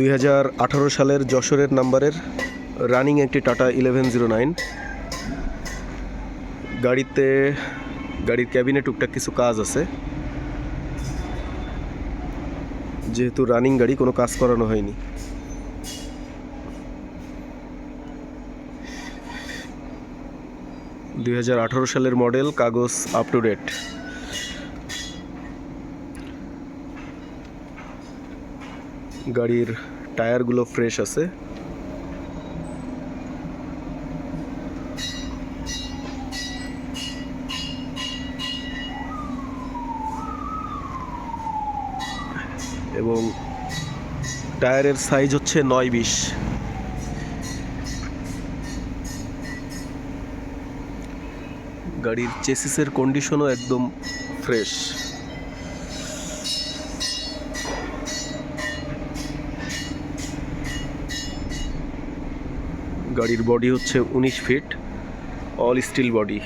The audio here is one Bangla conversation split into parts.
দুই হাজার আঠারো সালের যশোরের নাম্বারের রানিং একটি টাটা ইলেভেন জিরো নাইন। গাড়িতে, গাড়ির ক্যাবিনে টুকটাক কিছু কাজ আছে। যেহেতু রানিং গাড়ি, কোনো কাজ করানো হয়নি। দুই হাজার আঠেরো সালের মডেল, কাগজ আপ টু ডেট গাড়ির টায়ারগুলো ফ্রেশ আছে। এবং টায়ারের সাইজ হচ্ছে নয় বিশ। গাড়ির চেসিসের কন্ডিশনও একদম ফ্রেশ গাড়ির বডি হচ্ছে উনিশ ফিট অল স্টিল বডি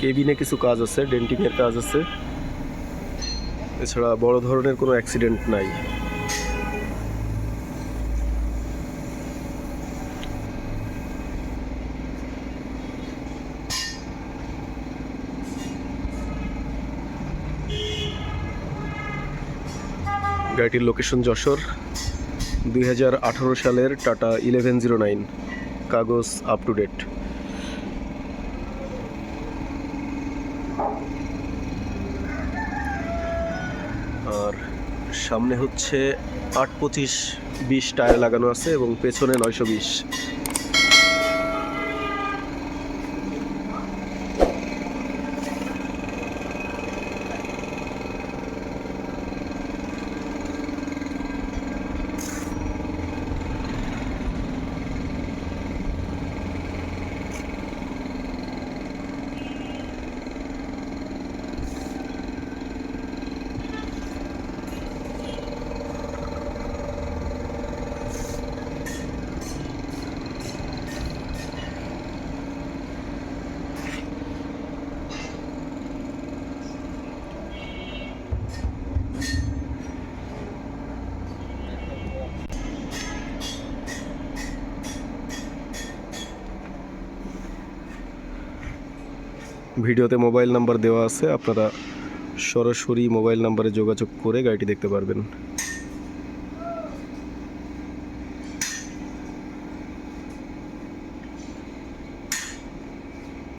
কেবিনে কিছু কাজ আছে ডেন্টিংয়ের কাজ আছে। এছাড়া বড় ধরনের কোনো অ্যাক্সিডেন্ট নাই। গাড়িটির লোকেশন যশোর দু হাজার আঠারো সালের টাটা ইলেভেন জিরো নাইন কাগজ আপ টু ডেট আর সামনে হচ্ছে আট পঁচিশ বিশ টায়ার লাগানো আছে এবং পেছনে নয়শো বিশ। ভিডিওতে মোবাইল নাম্বার দেওয়া আছে আপনারা সরাসরি মোবাইল নাম্বারে যোগাযোগ করে গাড়িটি দেখতে পারবেন।